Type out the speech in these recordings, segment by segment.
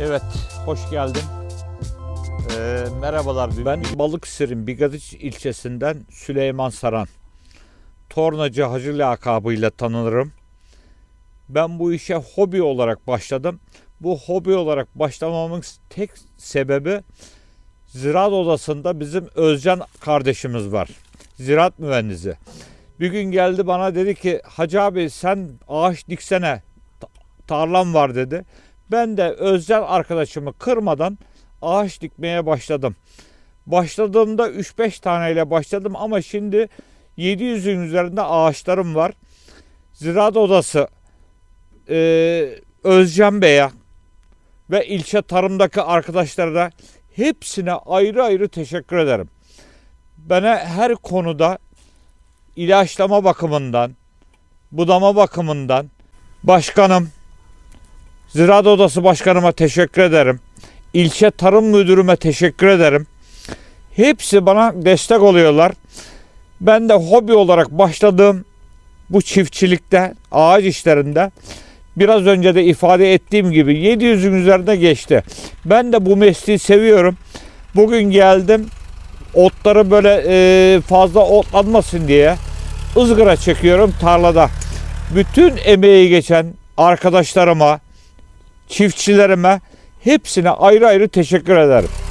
Evet, hoş geldin. Ee, merhabalar. Ben Balıkesir'in Bigadiç ilçesinden Süleyman Saran. Tornacı Hacı lakabıyla tanınırım. Ben bu işe hobi olarak başladım. Bu hobi olarak başlamamın tek sebebi Ziraat Odası'nda bizim Özcan kardeşimiz var. Ziraat mühendisi. Bir gün geldi bana dedi ki Hacı abi sen ağaç diksene Ta- tarlam var dedi. Ben de Özcan arkadaşımı kırmadan ağaç dikmeye başladım. Başladığımda 3-5 taneyle başladım ama şimdi 700'ün üzerinde ağaçlarım var. Ziraat Odası e, Özcan Bey'e ve ilçe tarımdaki arkadaşlara da hepsine ayrı ayrı teşekkür ederim. Bana her konuda ilaçlama bakımından, budama bakımından başkanım, Ziraat Odası Başkanıma teşekkür ederim. İlçe Tarım Müdürüme teşekkür ederim. Hepsi bana destek oluyorlar. Ben de hobi olarak başladığım bu çiftçilikte, ağaç işlerinde biraz önce de ifade ettiğim gibi 700'ün üzerinde geçti. Ben de bu mesleği seviyorum. Bugün geldim otları böyle e, fazla otlanmasın diye ızgara çekiyorum tarlada. Bütün emeği geçen arkadaşlarıma, çiftçilerime hepsine ayrı ayrı teşekkür ederim.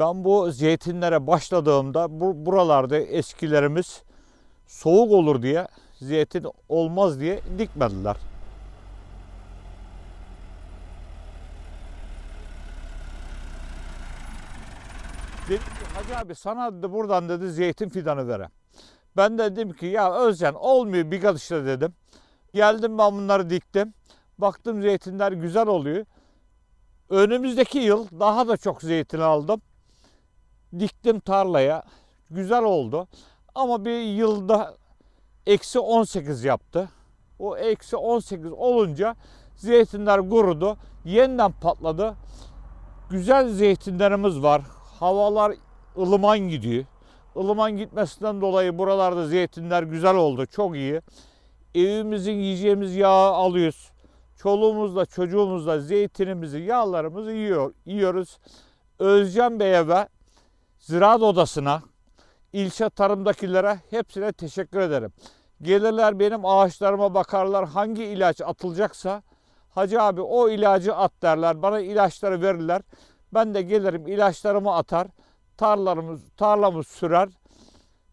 Ben bu zeytinlere başladığımda bu buralarda eskilerimiz soğuk olur diye zeytin olmaz diye dikmediler. Dedi ki Hacı abi sana dedi buradan dedi zeytin fidanı verem. Ben de dedim ki ya Özcan olmuyor bir işte dedim. Geldim ben bunları diktim. Baktım zeytinler güzel oluyor. Önümüzdeki yıl daha da çok zeytin aldım diktim tarlaya. Güzel oldu. Ama bir yılda eksi 18 yaptı. O eksi 18 olunca zeytinler kurudu. Yeniden patladı. Güzel zeytinlerimiz var. Havalar ılıman gidiyor. Ilıman gitmesinden dolayı buralarda zeytinler güzel oldu. Çok iyi. Evimizin yiyeceğimiz yağı alıyoruz. Çoluğumuzla çocuğumuzla zeytinimizi, yağlarımızı yiyor, yiyoruz. Özcan Bey'e ve Ziraat Odası'na, ilçe tarımdakilere hepsine teşekkür ederim. Gelirler benim ağaçlarıma bakarlar hangi ilaç atılacaksa Hacı abi o ilacı at derler. Bana ilaçları verirler. Ben de gelirim ilaçlarımı atar. Tarlalarımız, tarlamı sürer.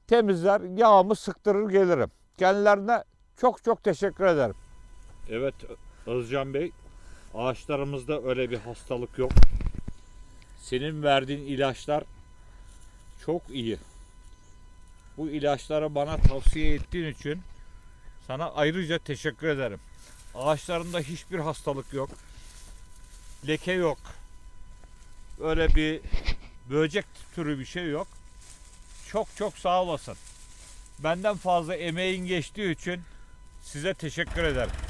Temizler, yağımı sıktırır gelirim. Kendilerine çok çok teşekkür ederim. Evet Özcan Bey, ağaçlarımızda öyle bir hastalık yok. Senin verdiğin ilaçlar çok iyi. Bu ilaçları bana tavsiye ettiğin için sana ayrıca teşekkür ederim. Ağaçlarında hiçbir hastalık yok. Leke yok. Öyle bir böcek türü bir şey yok. Çok çok sağ olasın. Benden fazla emeğin geçtiği için size teşekkür ederim.